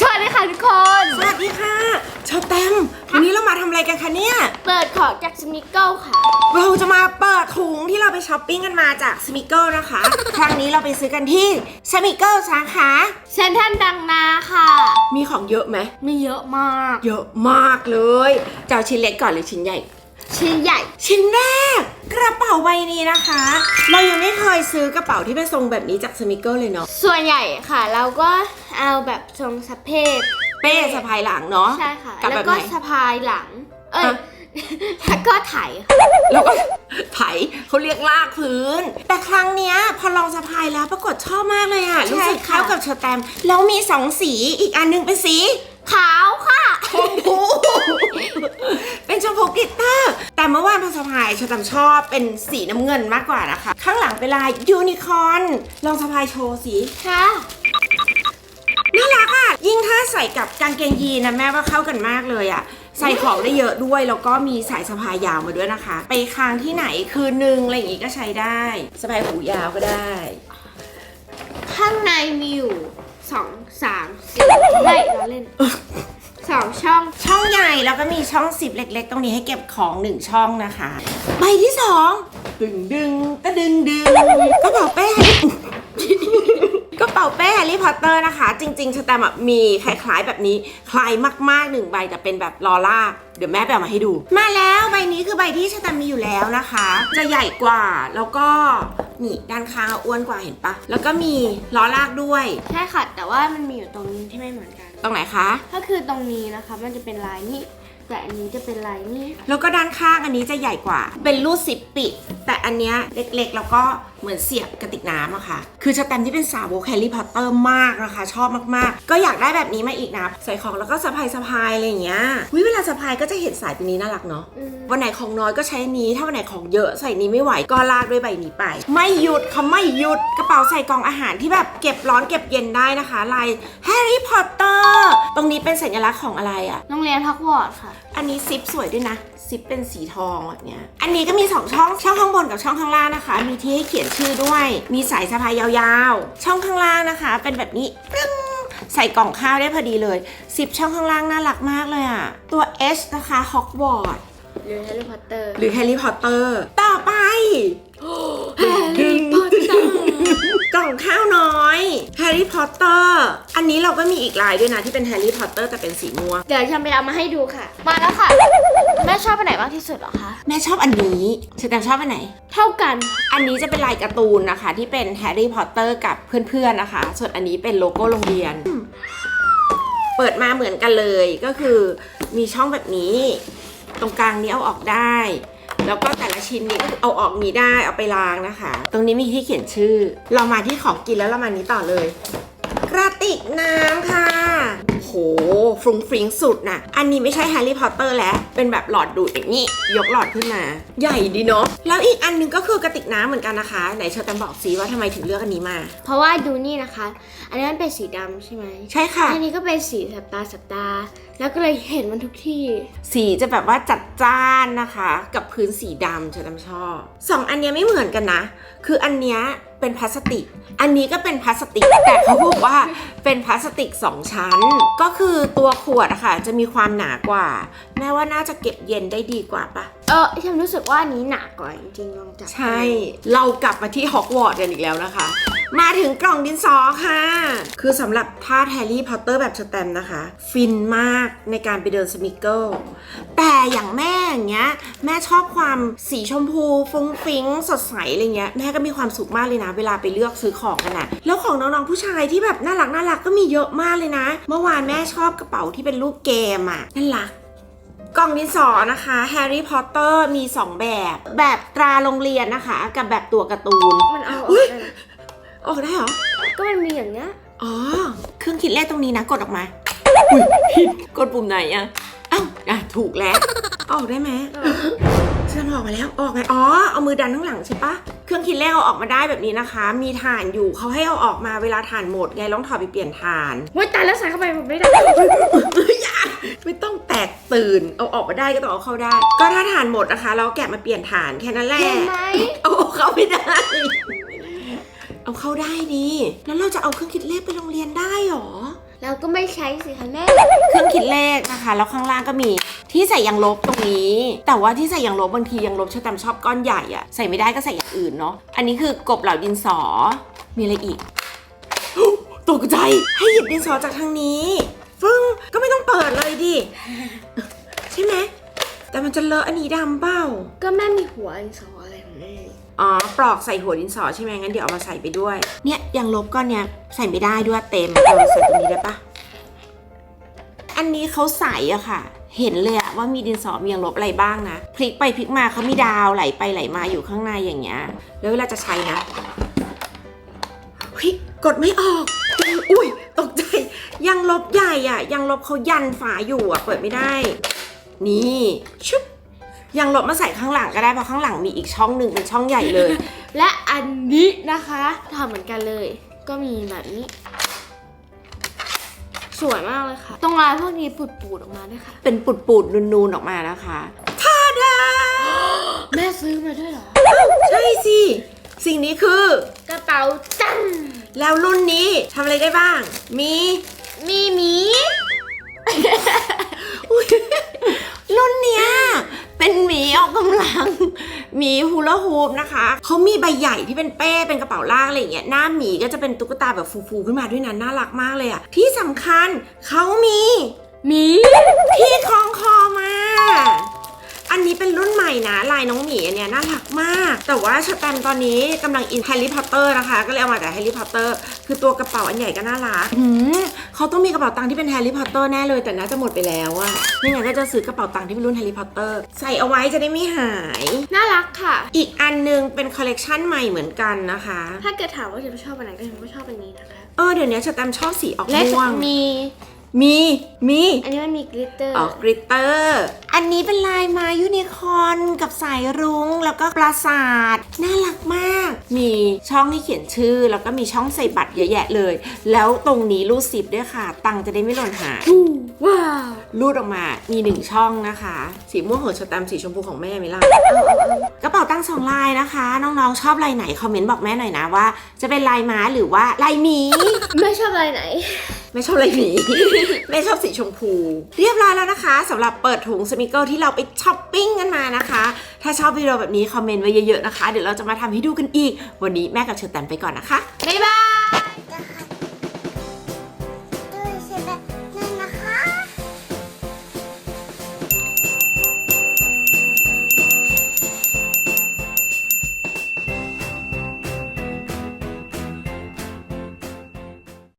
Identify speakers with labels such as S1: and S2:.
S1: สวัสดีค่ะทุกคน
S2: สวัสดีค่ะชอแตมวันนี้เรามาทำอะไรกันคะเนี่ย
S1: เปิดของจากสมิเกิลค่ะ
S2: เราจะมาเปิดถุงที่เราไปช้อปปิ้งกันมาจากสมิเกิลนะคะ ครั้งนี้เราไปซื้อกันที่สมิเกิลสาขา
S1: เซนทันดังนาค่ะ
S2: มีของเยอะไหม
S1: มีเยอะมาก
S2: เยอะมากเลยจะเอาชิ้นเล็กก่อนหรือชิ้นใหญ่
S1: ชิ้นใหญ่
S2: ชิ้นแรก กระเป๋าใบนี้นะคะ เรายังไม่เคยซื้อกระเป๋าที่เป็นทรงแบบนี้จากสมิเกิลเลยเนาะ
S1: ส่วนใหญ่ค่ะ เราก็เอาแบบทรงสะเพศ
S2: เป้สะพายหลังเนาะ
S1: ใช่ค่ะ
S2: กับ
S1: แล้
S2: แบ
S1: ว
S2: บ
S1: ก็
S2: ไหน
S1: สะพายหลัง เอ้ย
S2: ฮะ
S1: แล้วก็ไถค่ะ
S2: แล้วก็ไถเขาเรียกลากพื้น แต่ครั้งเนี้ยพอลองสะพายแล้วปรากฏชอบมากเลยอะรู้สึกเข้ากับเชอร์แตมแล้วมีสองสีอีกอันหนึงเป็นสี
S1: ขาวค่ะ
S2: ชมพูเป็นช มพูกลิตเตอร์ แต่เมื่อวานพอสะพายเชอร์แตมชอบเป็นสีน้ำเงินมากกว่านะคะ ข้างหลังเป็นลายยูนิคอร์นลองสะพายโชว์สิ
S1: ค่ะ
S2: น่ารักอะยิ่งถ้าใส่กับกางเกงยีนนะแม่ว่าเข้ากันมากเลยอะใส่ของได้เยอะด้วย แล้วก็มีสายสะพายยาวมาด้วยนะคะ ไปค้างที่ไหนคืนนึงอะไรอย่างงี้ก็ใช้ได้สะพายหูยาวก็ได้
S1: ข้างในมีอยู่สองสามสี่ไม่เราเล่น
S2: มีช่องสิบเล็ก ๆ ตรงนี้ให้เก็บของหนึ่งช่องนะคะ ใบที่สองดึงดึงตะดึงดึงกระเป๋าเป้กระเป๋าเป้แฮร์รี่พอตเตอร์นะคะ จริงๆสแตมป์อะมีคล้ายๆ แบบนี้ คล้ายมากๆหนึ่งใบแต่เป็นแบบลอล่า เดี๋ยวแม่ไปเอามาให้ดู มาแล้วใบนี้คือใบที่สแตมป์มีอยู่แล้วนะคะ จะใหญ่กว่าแล้วก็นี่ด้านข้างอ้วนกว่าเห็นปะ แล้วก็มีล้อลากด้วย
S1: ใช่ค่ะ แต่ว่ามันมีอยู่ตรงนี้ที่ไม่เหมือนกัน
S2: ตรงไหนคะ
S1: ก็คือตรงนี้นะคะ มันจะเป็นลายนี้ แต่อันนี้จะเป็นลายนี้
S2: แล้วก็ด้านข้างอันนี้จะใหญ่กว่า เป็นรูดซิปปิด แต่อันเนี้ยเล็กๆ แล้วก็ เหมือนเสียบกระติกน้ำอะค่ะ คือสแตมที่เป็นสาวกแฮร์รี่พอตเตอร์มากนะคะ ชอบมากๆ ก็อยากได้แบบนี้มาอีกนะ ใส่ของแล้วก็สะพายสะพายอะไรอย่างเงี้ยวิเวลาสะพายก็จะเห็นสายตัวนี้น่ารักเนาะ
S1: อืม
S2: วันไหนของน้อยก็ใช้อันนี้ ถ้าวันไหนของเยอะใส่นี้ไม่ไหวก็ลากด้วยใบนี้ไป ไม่หยุดค่ะไม่หยุด กระเป๋าใส่กล่องอาหารที่แบบเก็บร้อนเก็บเย็นได้นะคะ ลายแฮร์รี่พอตเตอร์ ตรงนี้เป็นสัญลักษณ์ของอะไรอะ
S1: โรงเรียนฮอกวอตส์ค่ะ
S2: อันนี้ซิปสวยด้วยนะ ซิปเป็นสีทองแบบเนี้ย อันนี้ก็มี 2 ช่อง ช่องข้างบนกับช่องข้างล่างนะคะ มีที่ให้เขียนชื่อด้วย มีสายสะพายยาวๆ ช่องข้างล่างนะคะ เป็นแบบนี้ปึ้งใส่กล่องข้าวได้พอดีเลย ซิปช่องข้างล่างน่ารักมากเลยอะตัว H นะคะฮอกวอต
S1: หรือแฮร์รี่พอตเตอร์
S2: หรือแฮร์รี่พอตเตอร์ ต่อไป
S1: แฮร์รี่พอตเตอร์
S2: กล่องข้าวน้อยแฮร์รี่พอตเตอร์อันนี้เราก็มีอีกลายด้วยนะที่เป็นแฮร์รี่พอตเตอร์แต่เป็นสีม่วง
S1: เดี๋ยวฉันไปเอามาให้ดูค่ะ มาแล้วค่ะ แม่ชอบอันไหนมากที่สุดเหรอคะ
S2: แม่ชอบอันนี้เชอแตมชอบอันไหน
S1: เท่ากัน
S2: อันนี้จะเป็นลายการ์ตูนนะคะ ที่เป็นแฮร์รี่พอตเตอร์กับเพื่อนๆนะคะ ส่วนอันนี้เป็นโลโก้โรงเรียน เปิดมาเหมือนกันเลยก็คือมีช่องแบบนี้ ตรงกลางนี้เอาออกได้ แล้วก็แต่ละชิ้นนี้ก็เอาออกนี้ได้เอาไปล้างนะคะ ตรงนี้มีที่เขียนชื่อ เรามาที่ของกินแล้วเรามานี้ต่อเลย กระติกน้ำค่ะ โหฟรุ้งฟริ้งสุดน่ะ อันนี้ไม่ใช่แฮร์รี่พอตเตอร์แล้ว เป็นแบบหลอดดูดอย่างนี้ ยกหลอดขึ้นมา ใหญ่ดีเนาะ แล้วอีกอันหนึงก็คือกระติกน้ำเหมือนกันนะคะ ไหนเชอร์แตมบอกซีว่าทำไมถึงเลือกอันนี้มา
S1: เพราะว่าดูนี่นะคะ อันนี้มันเป็นสีดำใช่ไหม
S2: ใช่ค่ะ
S1: อันนี้ก็เป็นสีสับตาสับตา แล้วก็เลยเห็นมันทุกที่
S2: สีจะแบบว่าจัดจ้านนะคะ กับพื้นสีดำเชอร์แตมชอบสองอันเนี้ยไม่เหมือนกันนะ คืออันเนี้ย เป็นพลาสติก อันนี้ก็เป็นพลาสติก แต่เขาบอกว่าเป็นพลาสติกสองชั้น ก็คือตัวขวดอะค่ะจะมีความหนากว่า แม้ว่าน่าจะเก็บเย็นได้ดีกว่าปะ
S1: เออฉันรู้สึกว่าอันนี้หนากว่าจริงๆลองจับ
S2: ใช่ เรากลับมาที่ฮอกวอตส์กันอีกแล้วนะคะ มาถึงกล่องดินสอค่ะ คือสำหรับท่าแฮร์รี่พอตเตอร์แบบสแตมป์นะคะ ฟินมากในการไปเดินสมิเกิลแต่อย่างแม่อย่างเงี้ย แม่ชอบความสีชมพูฟุ้งฟิ้งสดใสอะไรเงี้ย แม่ก็มีความสุขมากเลยนะ เวลาไปเลือกซื้อของกันนะแล้วของน้องๆผู้ชายที่แบบน่ารักน่ารักก็มีเยอะมากเลยนะ เมื่อวานแม่ชอบกระเป๋าที่เป็นรูปเกมอะน่ารักกล่องดินสอนะคะแฮร์รี่พอตเตอร์มี 2 แบบ แบบตราโรงเรียนนะคะ กับแบบตัวการ์ตูน
S1: มันเอาอ
S2: อุ๊
S1: อก
S2: ย
S1: ได้นะ
S2: ออกได้เหรอ
S1: ก็มันมีอย่างเนี้ย
S2: อ๋อ เครื่องคิดเลขตรงนี้นะ กดออกมา อุ้ยผิดกดปุ่มไหนอะอ้าวอะถูกแล้ว ออกได้ไหมฉันออกมาแล้ว ออกไง อ๋อ เอามือดันข้างหลังใช่ปะ เครื่องคิดเลขเอาออกมาได้แบบนี้นะคะ มีฐานอยู่เขาให้เอาออกมาเวลาฐานหมดไงลองถอดไปเปลี่ยนฐาน
S1: เฮ้ยตายแล้วใส่เข้าไปมันไม่ได้
S2: อย่าไม่ต้องแตกตื่น เอาออกมาได้ก็ต้องเอาเข้าได้ ก็ถ้าฐานหมดนะคะ เราแกะมาเปลี่ยนฐานแค่นั้นแหละ
S1: เห็นไหม
S2: เอาเข้าไม่ได้โอ เอาเข้าได้ดีแล้วเราจะเอาเครื่องคิดเลขไปโรงเรียนได้หรอ
S1: เราก็ไม่ใช้สิคะแม่
S2: เครื่องคิดเลขนะคะ แล้วข้างล่างก็มีที่ใส่ยางลบตรงนี้ แต่ว่าที่ใส่ยางลบบางทียางลบชอบตามชอบก้อนใหญ่อะใส่ไม่ได้ก็ใส่อย่างอื่นเนาะ อันนี้คือกบเหล่าดินสอ มีอะไรอีก ตกใจ ให้หยิบดินสอจากทางนี้ ฟึ่งก็ไม่ต้องเปิดเลยดิ ใช่ไหม แต่มันจะเลอะอันนี้ดำเปล่า
S1: ก็แม่มีหัวอันสออะไรของแม่
S2: อ๋อปลอกใส่หัวดินสอใช่ไหมงั้นเดี๋ยวเอามาใส่ไปด้วย เนี่ยยางลบก้อนเนี้ยใส่ไม่ได้ด้วยเต็มเราใส่ตรงนี้ได้ปะอันนี้เขาใส่อะค่ะ เห็นเลยอะว่ามีดินสอมียางลบอะไรบ้างนะพลิกไปพลิกมาเขามีดาวไหลไปไหลมาอยู่ข้างในอย่างเงี้ยแล้วเวลาจะใช้นะเฮ้ยกดไม่ออกอุ้ยตกใจยางลบใหญ่อะยางลบเขายันฝาอยู่อะเปิดไม่ได้ นี่ชุบ ยางลบมาใส่ข้างหลังก็ได้เพราะข้างหลังมีอีกช่องหนึ่งเป็นช่องใหญ่เลย
S1: และอันนี้นะคะทำเหมือนกันเลย ก็มีแบบนี้ สวยมากเลยค่ะ ตรงลายพวกนี้ปูดๆออกมาด้วยค่ะ
S2: เป็นปุดปูดๆนูนๆออกมานะคะท่าดา
S1: แม่ซื้อมาด้วยเหรอ
S2: ใช่สิ สิ่งนี้คือ
S1: กระเป๋าจัง
S2: แล้วรุ่นนี้ทำอะไรได้บ้าง มี
S1: มีหมี
S2: อุ๊ยรุ่นเนี้ย เป็นหมีออกกำลังหมีฮูลาฮูปนะคะเขามีใบใหญ่ที่เป็นเป้เป็นกระเป๋าลากอะไรอย่างเงี้ยหน้าหมีก็จะเป็นตุ๊กตาแบบฟูๆขึ้นมาด้วยนะน่ารักมากเลยอะที่สำคัญเขามี
S1: หมี
S2: ที่คล้องคอมา อันนี้เป็นรุ่นใหม่นะ ลายน้องหมีอันเนี้ยน่ารักมาก แต่ว่าชแตมป์ตอนนี้กำลังอินแฮร์รี่พอตเตอร์นะคะ ก็เลยเอามาแต่แฮร์รี่พอตเตอร์คือตัวกระเป๋าอันใหญ่ก็น่ารักหืมเขาต้องมีกระเป๋าตังค์ที่เป็นแฮร์รี่พอตเตอร์แน่เลยแต่น่าจะหมดไปแล้วอะไม่งั้นก็จะซื้อกระเป๋าตังค์ที่เป็นรุ่นแฮร์รี่พอตเตอร์ใส่เอาไว้จะได้ไม่หาย
S1: น่ารักค่ะ
S2: อีกอันหนึงเป็นคอลเลกชันใหม่เหมือนกันนะคะ
S1: ถ้าเกิดถามว่าจะชอบอันไหนก็ฉันก็ชอบอันนี้นะคะ
S2: เออเดี๋ยวนี้ชแตมป์ชอบสีออก
S1: และ
S2: ม่วง
S1: มี
S2: มี มี
S1: อันนี้มันมีกลิตเตอร์
S2: ออกกริตเตอร์ อันนี้เป็นลายไม้ยูนิคอร์นกับสายรุ้ง แล้วก็ปราสาท น่ารักมาก มีช่องที่เขียนชื่อ แล้วก็มีช่องใส่บัตรเยอะแยะเลย แล้วตรงนี้รูดซิปด้วยค่ะ ตังค์จะได้ไม่หล่นหาย
S1: ว้าว
S2: รูดออกมา มีหนึ่งช่องนะคะ สีม่วงของชแตมป์สีชมพูของแม่ไหมล่ะกระเป๋าตังค์สองลายนะคะ น้องๆ ชอบลายไหน คอมเมนต์บอกแม่หน่อยนะว่า จะเป็นลายม้าหรือว่าลายหมี
S1: ไม่ชอบอะไรไหน
S2: ไม่ชอบอะไรหมี ไม่ชอบสีชมพู เรียบร้อยแล้วนะคะสำหรับเปิดถุงสมิเกิลที่เราไปช้อปปิ้งกันมานะคะ ถ้าชอบวิดีโอแบบนี้คอมเมนต์ไว้เยอะๆนะคะ เดี๋ยวเราจะมาทำให้ดูกันอีก วันนี้แม่กับเชอร์แตนไปก่อนนะคะ
S1: บ๊ายบาย